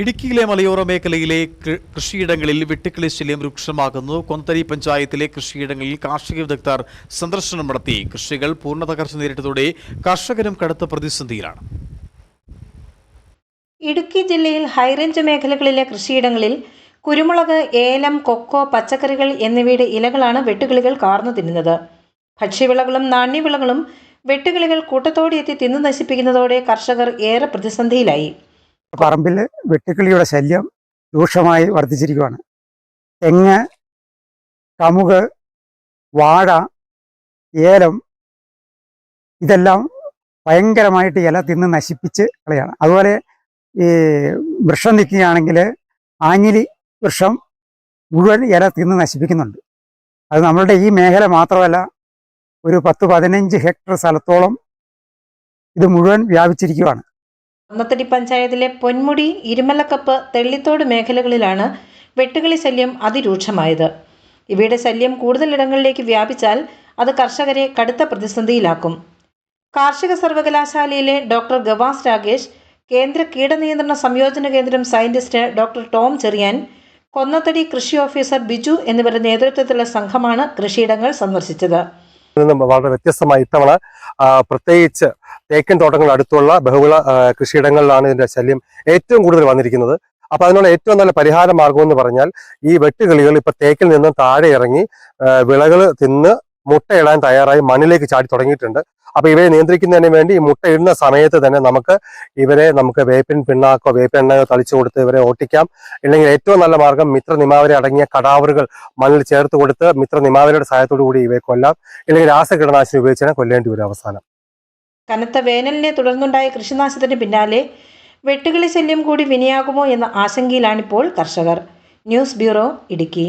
ഇടുക്കിയിലെ മലയോര മേഖലയിലെ കൃഷിയിടങ്ങളിൽ വെട്ടുക്കിളി ശല്യം രൂക്ഷമാകുന്നു. കൊന്തരി പഞ്ചായത്തിലെ കൃഷിയിടങ്ങളിൽ കാർഷിക വിദഗ്ധർ സന്ദർശനം നടത്തി. കൃഷികൾ പൂർണ തകർച്ച നേരിട്ടതോടെ കർഷകരും കടുത്ത പ്രതിസന്ധിയിലാണ്. ഇടുക്കി ജില്ലയിൽ ഹൈറേഞ്ച് മേഖലകളിലെ കൃഷിയിടങ്ങളിൽ കുരുമുളക് ഏലം കൊക്കോ പച്ചക്കറികൾ എന്നിവയുടെ ഇലകളാണ് വെട്ടുകിളികൾ കാർന്നു തിന്നുന്നത്. ഭക്ഷ്യവിളകളും നാണ്യവിളകളും വെട്ടുകിളികൾ കൂട്ടത്തോടെ എത്തി തിന്നു നശിപ്പിക്കുന്നതോടെ കർഷകർ ഏറെ പ്രതിസന്ധിയിലായി. പറമ്പിൽ വെട്ടുക്കിളിയുടെ ശല്യം രൂക്ഷമായി വർദ്ധിച്ചിരിക്കുകയാണ് തെങ്ങ് കമുക് വാഴ ഏലം ഇതെല്ലാം ഭയങ്കരമായിട്ട് ഇല തിന്ന് നശിപ്പിച്ച് കളയാണ്. അതുപോലെ ഈ വൃക്ഷം നിൽക്കുകയാണെങ്കിൽ ആഞ്ഞിലി വൃക്ഷം മുഴുവൻ ഇല തിന്ന് നശിപ്പിക്കുന്നുണ്ട്. അത് നമ്മളുടെ ഈ മേഖല മാത്രമല്ല ഒരു പത്ത് പതിനഞ്ച് ഹെക്ടർ സ്ഥലത്തോളം ഇത് മുഴുവൻ വ്യാപിച്ചിരിക്കുകയാണ് കൊന്നത്തടി പഞ്ചായത്തിലെ പൊന്മുടി ഇരുമലക്കപ്പ് തെള്ളിത്തോട് മേഖലകളിലാണ് വെട്ടുകിളി ശല്യം അതിരൂക്ഷമായത്. ഇവയുടെ ശല്യം കൂടുതലിടങ്ങളിലേക്ക് വ്യാപിച്ചാൽ അത് കർഷകരെ കടുത്ത പ്രതിസന്ധിയിലാക്കും. കാർഷിക സർവകലാശാലയിലെ ഡോക്ടർ ഗവാസ് രാകേഷ് കേന്ദ്ര കീടനിയന്ത്രണ സംയോജന കേന്ദ്രം scientist doctor Tom Cherian Konnathady കൃഷി ഓഫീസർ ബിജു എന്നിവരുടെ നേതൃത്വത്തിലുള്ള സംഘമാണ് കൃഷിയിടങ്ങൾ സന്ദർശിച്ചത്. നിന്നും വളരെ വ്യത്യസ്തമായി ഇത്തവണ പ്രത്യേകിച്ച് തേക്കൻ തോട്ടങ്ങൾ അടുത്തുള്ള ബഹുവിള കൃഷിയിടങ്ങളിലാണ് ഇതിന്റെ ശല്യം ഏറ്റവും കൂടുതൽ വന്നിരിക്കുന്നത്. അപ്പൊ അതിനുള്ള ഏറ്റവും നല്ല പരിഹാര മാർഗം എന്ന് പറഞ്ഞാൽ ഈ വെട്ടുകിളികൾ ഇപ്പൊ തേക്കിൽ നിന്നും താഴെ ഇറങ്ങി വിളകൾ തിന്ന് മുട്ടയിടാൻ തയ്യാറായി മണ്ണിലേക്ക് ചാടി തുടങ്ങിയിട്ടുണ്ട്. അപ്പോൾ ഇവയെ നിയന്ത്രിക്കുന്നതിന് വേണ്ടി ഈ മുട്ടയിടുന്ന സമയത്ത് തന്നെ നമുക്ക് ഇവരെ നമുക്ക് വേപ്പിൻ പിണ്ണാക്കോ വേപ്പെണ്ണയോ തളിച്ചു കൊടുത്ത് ഇവരെ ഓട്ടിക്കാം. ഇല്ലെങ്കിൽ ഏറ്റവും നല്ല മാർഗം മിത്ര നിമാവരെ അടങ്ങിയ കടാവറുകൾ മണ്ണിൽ ചേർത്ത് കൊടുത്ത് മിത്ര നിമാവരയുടെ സഹായത്തോടു കൂടി ഇവയെ കൊല്ലാം. ഇല്ലെങ്കിൽ രാസകീടനാശിനി ഉപയോഗിച്ചാൽ കൊല്ലേണ്ടി വരും അവസാനം. കനത്ത വേനലിനെ തുടർന്നുണ്ടായ കൃഷിനാശത്തിന് പിന്നാലെ വെട്ടുകിളി ശല്യം കൂടി വിനിയാകുമോ എന്ന ആശങ്കയിലാണിപ്പോൾ കർഷകർ. News bureau Idukki.